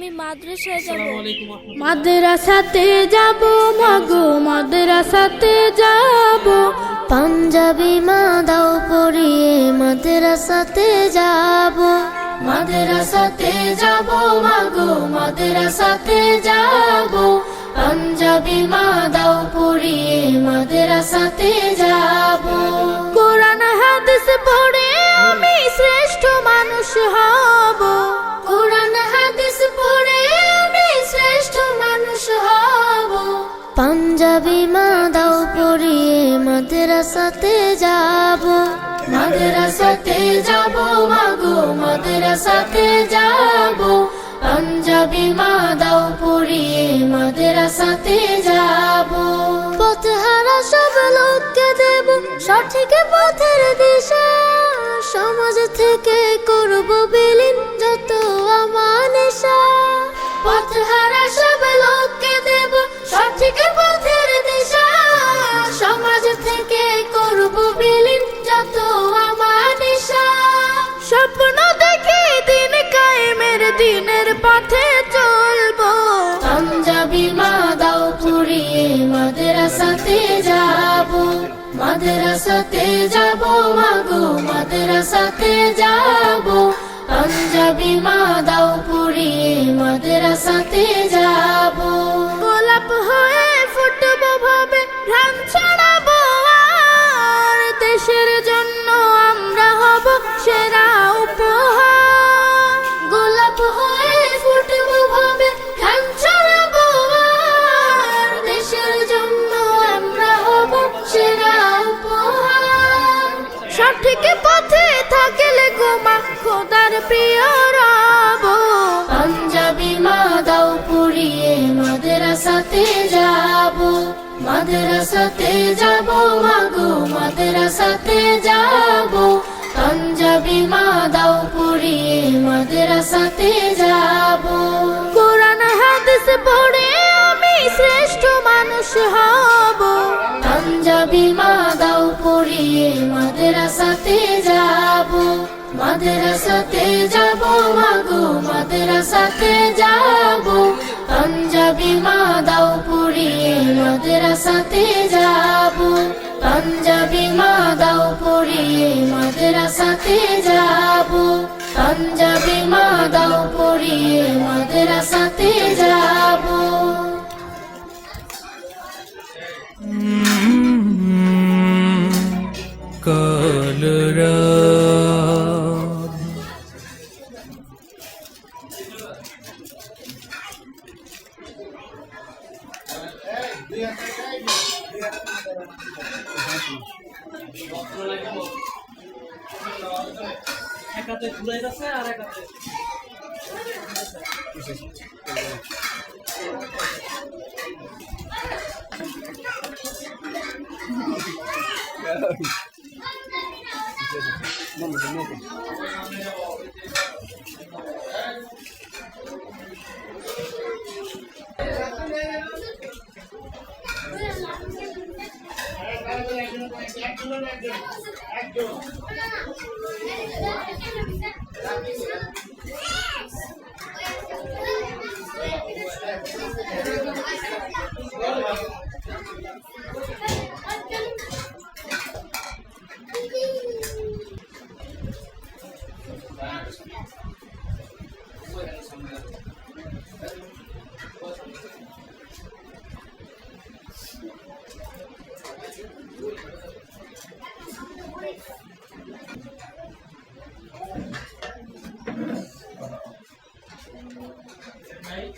আমি মাদ্রাসায় যাব। মাদ্রাসাতে যাব মাগো মাদ্রাসাতে যাব। পাঞ্জাবি মা দাও পরিয়ে মাদ্রাসাতে যাব। মাদ্রাসাতে যাব মাগো মাদ্রাসাতে যাব। পাঞ্জাবি মা দাও পরিয়ে মাদ্রাসাতে যাব। পাঞ্জাবি মা দাও পড়িয়ে মাদ্রাসাতে যাব। মাদ্রাসাতে যাব মাগো মাদ্রাসাতে যাব। পাঞ্জাবি মা দাও পড়িয়ে মাদ্রাসাতে যাব। পথহারা সব লোককে দেব সঠিক পথের দিশা। সমাজ থেকে করব বিলীন মাদ্রাসাতে যাব মাগো মাদ্রাসাতে যাব। পাঞ্জাবি মা দাও পুরিয়ে মাদ্রাসাতে যাব। মাদ্রাসাতে যাব মাগো মাদ্রাসাতে যাব। পাঞ্জাবি মা দাও পুরিয়ে মাদ্রাসাতে যাব। কোরআন হাদিস পড়ে আমি শ্রেষ্ঠ মানুষ হব। পাঞ্জাবি মা দাও মাদ্রাসাতে যাব। মাদ্রাসাতে যাব মাগো মাদ্রাসাতে যাব। মাদ্রাসাতে যাব। পাঞ্জাবি মা দাও পড়িয়ে মাদ্রাসাতে যাব। পাঞ্জাবি মা দাও পড়িয়ে মাদ্রাসাতে যাব। কলরা একাতে ঘুরে যাচ্ছে আর একাতে। একজন একজন। Right?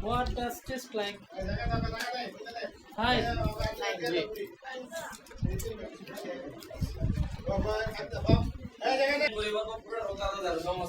What does this like? Hi. কেমন